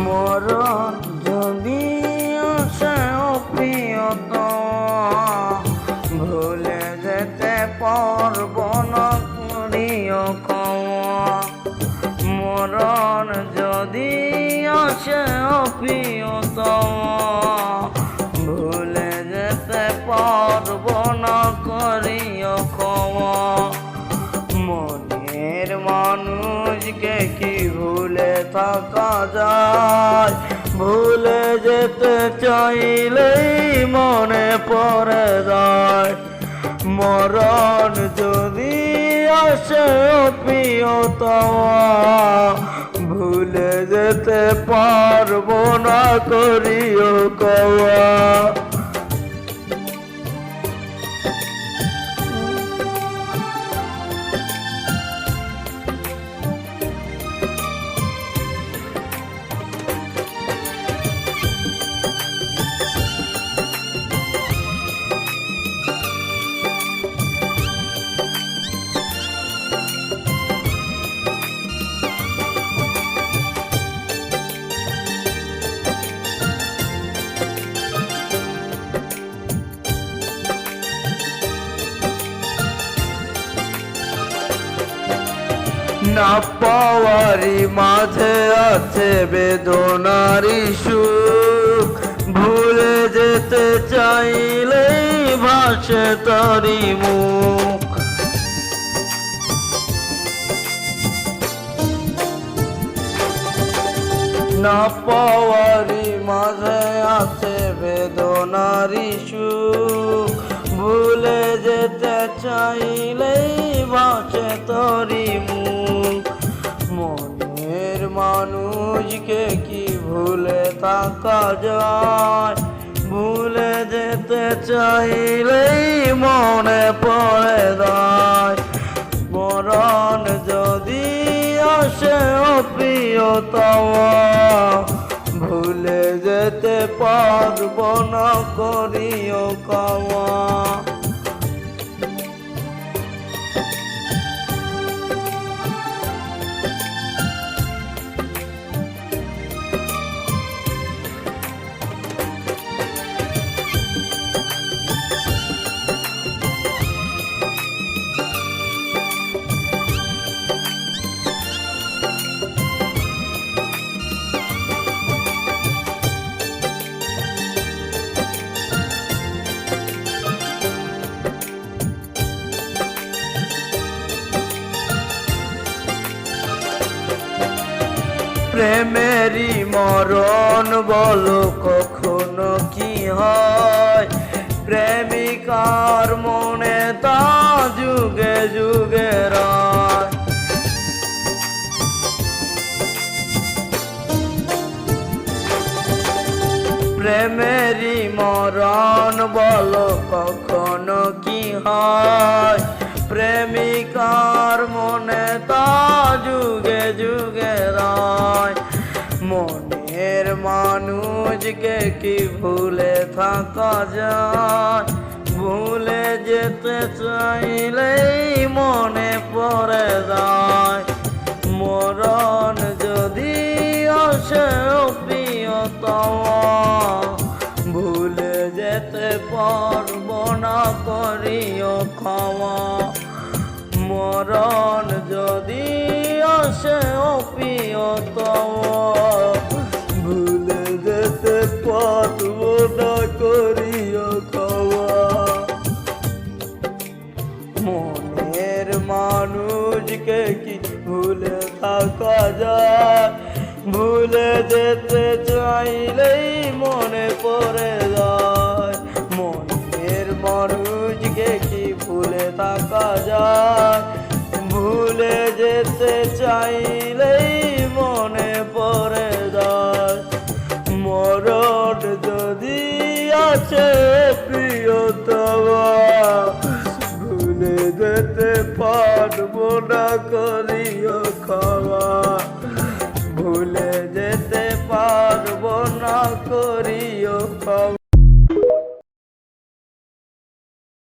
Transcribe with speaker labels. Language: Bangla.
Speaker 1: মরণ যদি আসে প্রিয়তম ভুলে যেতে পারব না করিও মরণ যদি আসে প্রিয়তম ভুলে যেতে যায়। ভুলে যেতে চাইলেই মনে পড়ে যায়। মরণ যদি আসে প্রিয়তম ভুলে যেতে পারব না করিও কওয়া। না পাওয়ারি মাঝে আছে বেদনারি সুখ। ভুলে যেতে চাইলেই ভাসে তারি মুখ। না পাওয়ারি মাঝে আছে বেদনারি সুখ। ভুলে যেতে চাইলেই ভুলে থাকা যায়, ভুলে যেতে চাইলেই মনে পড়ে দায় মরণ যদি আসে প্রিয়তম ভুলে যেতে পারব না, করিও কামা। প্রেমেরই মরণ বলো কখনো কি হয়? প্রেমিকার মনে তা যুগে যুগে রয়। প্রেমেরই মরণ বলো কখনো কি হয়? প্রেমিকার মনে তা যুগে যুগে রয়। মনের মানুষকে কি ভুলে থাকা যায়? ভুলে যেতে চাইলেই মনে পড়ে যায়। মরণ যদি আসে প্রিয়তম, ভুলে যেতে পারব না করিও ক্ষমা। মরণ যদি আসে প্রিয়তম ভুলে যেতে পারব না করিও ক্ষমা। মনের মানুষকে কি ভুলে থাকা যায়? ভুলে যেতে চাইলেই মনে পড়ে যায়। মনের মানুষকে কি থাকা যায়। ভুলে যেতে চাইলেই মনে পড়ে যায়। মরণ যদি আছে করে ভুলে যেতে পারব না করি